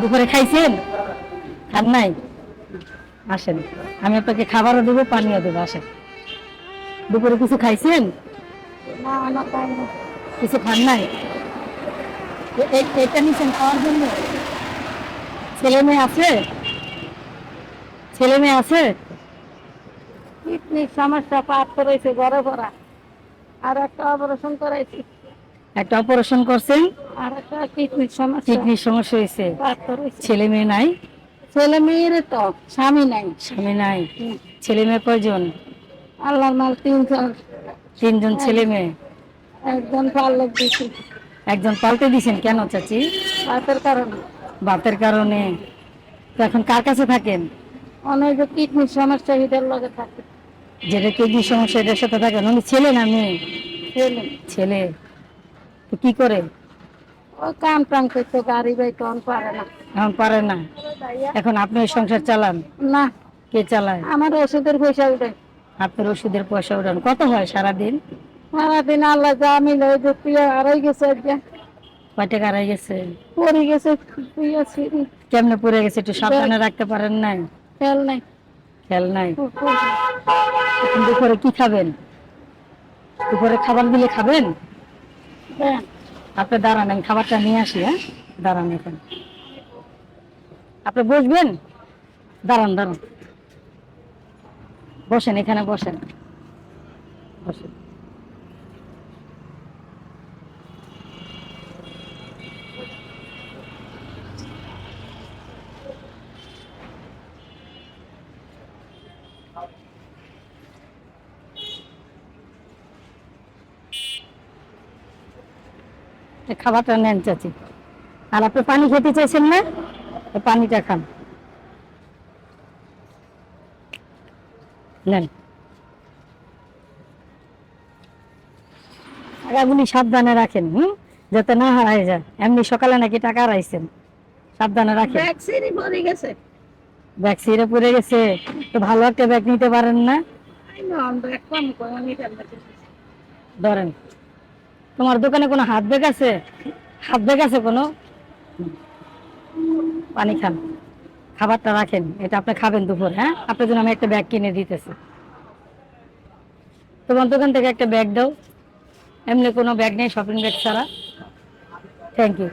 দুপুরে খাইছেন? খান নাই? আসেন। আমি আপনাকে খাবারও দেবো পানিও দেবো আসেন। দুপুরে কিছু খাইছেন? না না তাই না কিছু খান নাই? এটা নিছেন খাওয়ার জন্য? ছেলে মেয়ে আছে? ছেলে মেয়ে আছে? কিডনির সমস্যা পাত করেছে ঘরে ভরা। আর একটা অপারেশন করাইছি। একটা অপারেশন করছেন? আর একটা কিডনির সমস্যা। কিডনির সমস্যা হয়েছে। ছেলে মেয়ে নাই? ছেলে মেয়ের তো স্বামী নাই। স্বামী নাই। ছেলে মেয়ে কয়জন? আল্লাহর মাল তিনজন। তিনজন ছেলে মেয়ে? একজন পাল্লক দিছি একজন পাল্টে দিছেন কেন চাচি? পাতের কারণে। বাতের কারণে। তো এখন কার কাছে থাকেন? অনেক কিডনির সমস্যা এদের লগে থাকে। যেটা কিডনি সমস্যা এটার সাথে থাকেন। উনি ছেলে না মেয়ে? ছেলে। ছেলে। তো কি করে? ও কাম টাম করতে গাড়ি বাই তখন পারে না। এখন পারে না। এখন আপনি ওই সংসার চালান? না। কে চালায়? আমার ওষুধের পয়সা উঠে। আপনার ওষুধের পয়সা উঠান। কত হয় সারাদিন? সারাদিন আল্লাহ যা মিলে ওই যে আড়াই গেছে আজকে। কয় টাকা হারাই গেছে? পড়ে গেছে সিঁড়ি কেমনে পড়ে গেছে একটু সাবধানে রাখতে পারেন নাই? খেল নাই। খেয়াল নাই? দুপুরে কি খাবেন? দুপুরে খাবার দিলে খাবেন? দেন। আপনি দাঁড়ান, আমি খাবারটা নিয়ে আসি হ্যাঁ? দাঁড়ান এখানে। আপনি বসবেন? দাঁড়ান দাঁড়ান। বসেন, এখানে বসেন এই খাবারটা নেন চাচি। আর আপনি পানি খেতে চাইছেন না পানিটা খান। নেন। টাকাগুলি সাবধানে রাখেন হুম? যাতে না হারায় যায়। এমনি সকালে নাকি টাকা হারাইছেন। সাবধানে রাখেন। ব্যাগ সিঁড়ি পড়ে গেছে। ব্যাগ সিরে পড়ে গেছে। তো ভালো একটা ব্যাগ নিতে পারেন না। ধরেন। তোমার দোকানে কোনো হাত ব্যাগ আছে? হাত ব্যাগ আছে কোনো? পানি খান। খাবারটা রাখেন, এটা আপনি খাবেন দুপুর হ্যাঁ? আপনার জন্য আমি একটা ব্যাগ কিনে দিতেছি। তোমার দোকান থেকে একটা ব্যাগ দাও। এমনি কোনো ব্যাগ নেই শপিং ব্যাগ ছাড়া। থ্যাংক ইউ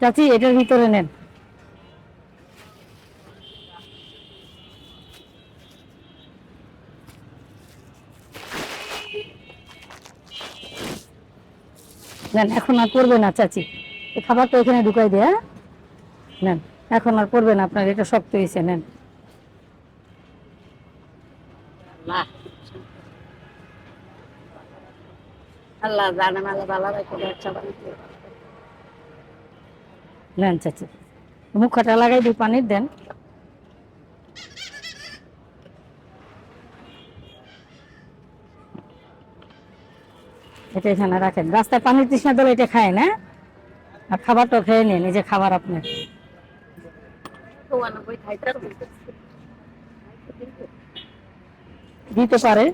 চাচি, এটার ভিতরে নেন। নেন এখন আর করবে না চাচি। এই খাবারটা এখানে ঢুকাই দিয়ে হ্যাঁ? নেন এখন আর করবে না আপনার এটা শক্ত হয়েছে নেন। আল্লাহ। জানে ভালো নেন চাচি। মুখটা লাগাই দিই পানির দেন। এটা এখানে রাখেন। রাস্তায় পানির তৃষ্ণা দিলে এটা খায় না। আর খাবারটাও খেয়ে নিন এই যে খাবার আপনার। দিতে পারে।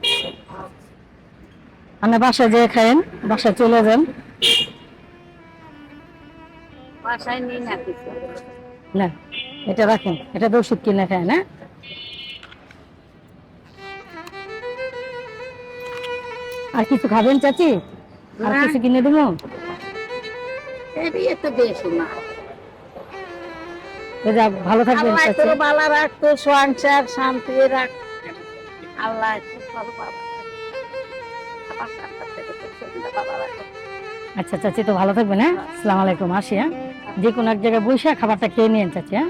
আপনি বাসায় যেয়ে খায়েন বাসায় চলে যান। বাসায় নিই না না এটা রাখেন। এটা তো ওষুধ কিনে খায় না। আর কিছু খাবেন চাচি? আর কিছু কিনে দেবো? যাক ভালো থাকবেন চাচি। তোর সংসার শান্তি রাখ আল্লাহ রাখ। রাখো। আচ্ছা চাচি তো ভালো থাকবেন হ্যাঁ? আসসালামু আলাইকুম আসি হ্যাঁ? যে কোনো এক জায়গায় বসে খাবারটা খেয়ে নিন চাচি হ্যাঁ?